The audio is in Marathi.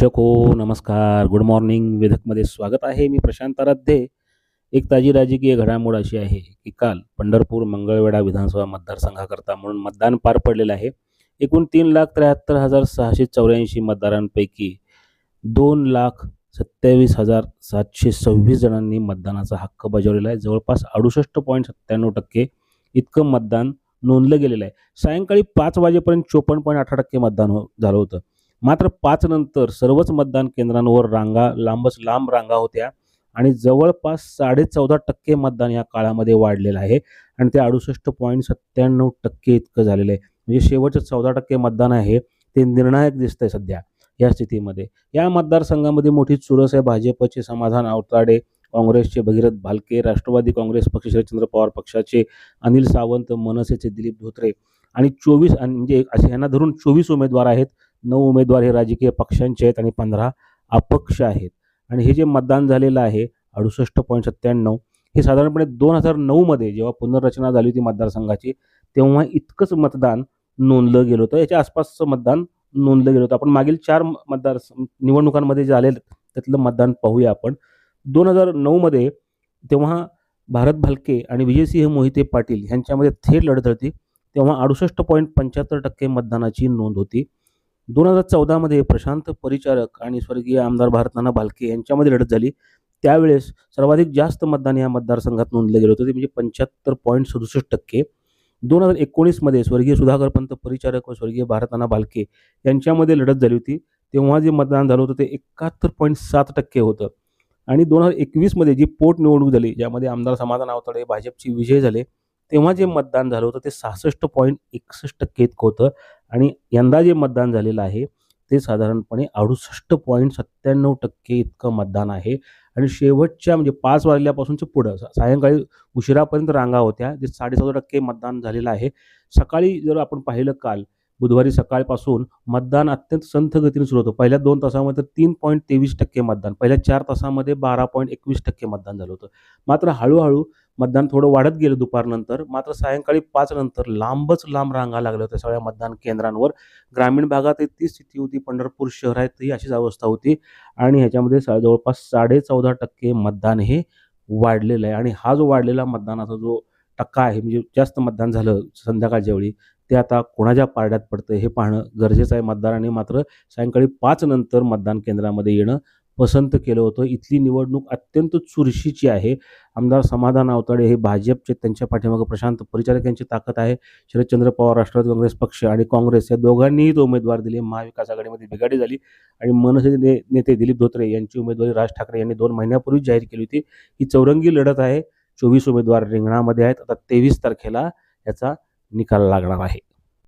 दर्शक हो नमस्कार. गुड मॉर्निंग वेधकमध्ये स्वागत आहे. मी प्रशांत आराध्ये. एक ताजी राजकीय घडामोड अशी आहे की काल पंढरपूर मंगळवेढा विधानसभा मतदारसंघाकरता म्हणून मतदान पार पडलेलं आहे. एकूण तीन लाख त्र्याहत्तर हजार सहाशे चौऱ्याऐंशी मतदारांपैकी दोन लाख सत्तावीस हजार सातशे सव्वीस जणांनी मतदानाचा हक्क बजावलेला आहे. जवळपास अडुसष्ट पॉईंट सत्त्याण्णव टक्के इतकं मतदान नोंदलं गेलेलं आहे. सायंकाळी पाच वाजेपर्यंत चोपन्न पॉईंट अठरा टक्के मतदान हो झालं होतं. मात्र पाच नंतर सर्वच मतदान केंद्रांवर रांगा लांबच लांब रांगा होत्या आणि जवळपास साडे चौदा टक्के मतदान या काळामध्ये वाढलेलं आहे आणि ते अडुसष्ट पॉईंट सत्त्याण्णव टक्के इतकं झालेलं आहे. म्हणजे शेवटचं चौदा टक्के मतदान आहे ते निर्णायक दिसतंय सध्या या स्थितीमध्ये. या मतदारसंघामध्ये मोठी चुरस आहे भाजपचे समाधान आवताडे काँग्रेसचे भगीरथ भालके राष्ट्रवादी काँग्रेस पक्ष शरदचंद्र पवार पक्षाचे अनिल सावंत मनसेचे दिलीप धोत्रे आणि चोवीस आणि म्हणजे असे यांना धरून चोवीस उमेदवार आहेत. नऊ उमेदवार हे राजकीय पक्षांचे आहेत आणि पंधरा अपक्ष आहेत. आणि हे जे मतदान झालेलं आहे अडुसष्ट पॉईंट सत्त्याण्णव हे साधारणपणे दोन हजार नऊमध्ये जेव्हा पुनर्रचना झाली होती मतदारसंघाची तेव्हा इतकंच मतदान नोंदलं गेलं होतं. याच्या आसपासचं मतदान नोंदलं गेलं होतं. आपण मागील चार मतदार निवडणुकांमध्ये जे त्यातलं मतदान पाहूया आपण. दोन हजार नऊमध्ये तेव्हा भारत भालके आणि विजयसिंह मोहिते पाटील यांच्यामध्ये थेट लढत होती. तेव्हा अडुसष्ट पॉईंट पंच्याहत्तर टक्के मतदानाची नोंद होती. दोन हजार चौदामध्ये प्रशांत परिचारक आणि स्वर्गीय आमदार भारतनाना भालके यांच्यामध्ये लढत झाली. त्यावेळेस सर्वाधिक जास्त मतदान या मतदारसंघात नोंदलं गेलं होतं. ते म्हणजे पंच्याहत्तर पॉईंट सदुसष्ट टक्के. दोन हजार एकोणीसमध्ये स्वर्गीय सुधाकरपंत परिचारक व स्वर्गीय भारताना भालके यांच्यामध्ये लढत झाली होती. तेव्हा जे मतदान झालं होतं ते एकाहत्तर पॉईंट सात टक्के होतं. आणि दोन हजार एकवीसमध्ये जी पोटनिवडणूक झाली ज्यामध्ये आमदार समाधान आवताडे भाजपची विजय झाले तेव्हा जे मतदान झालं होतं ते सहासष्ट पॉईंट एकसष्ट टक्के इतकं होतं. आणि यंदा जे मतदान झालेलं आहे ते साधारणपणे अडुसष्ट पॉईंट सत्त्याण्णव टक्के इतकं मतदान आहे. आणि शेवटच्या म्हणजे पाच वाजल्यापासूनचं पुढं सायंकाळी उशिरापर्यंत रांगा होत्या जे साडेचौदा टक्के मतदान झालेलं आहे. सकाळी जर आपण पाहिलं काल बुधवारी सकाळपासून मतदान अत्यंत संथ गतीने सुरू होतं. पहिल्या दोन तासामध्ये तीन पॉईंट तेवीस टक्के मतदान पहिल्या चार तासामध्ये बारा पॉईंट एकवीस टक्के मतदान झालं होतं. मात्र हळूहळू मतदान थोडं वाढत गेलं दुपारनंतर मात्र सायंकाळी पाच नंतर लांबच लांब रांगा लागल्या होत्या सगळ्या मतदान केंद्रांवर. ग्रामीण भागात ती स्थिती होती पंढरपूर शहरातही अशीच अवस्था होती आणि ह्याच्यामध्ये सा- जवळपास साडे चौदा टक्के मतदान हे वाढलेलं आहे. आणि हा जो वाढलेला मतदानाचा जो टक्का आहे म्हणजे जास्त मतदान झालं संध्याकाळच्या वेळी ते आता कोणाच्या पारड्यात पडतं हे पाहणं गरजेचं आहे. मतदारांनी मात्र सायंकाळी पाच नंतर मतदान केंद्रामध्ये येणं पसंत केलं होतं. इथली निवडणूक अत्यंत चुरशीची आहे. आमदार समाधान आवताडे हे भाजपचे त्यांच्या पाठीमागे प्रशांत परिचारक यांची ताकद आहे. शरदचंद्र पवार राष्ट्रवादी काँग्रेस पक्ष आणि काँग्रेस या दोघांनीही तो उमेदवार दिले. महाविकास आघाडीमध्ये बिघाडी झाली आणि मनसे ने- नेते दिलीप धोत्रे यांची उमेदवारी राज ठाकरे यांनी दोन महिन्यापूर्वी जाहीर केली होती. ही चौरंगी लढत आहे. चोवीस उमेदवार रिंगणामध्ये आहेत. आता तेवीस तारखेला याचा निकाल लागणार आहे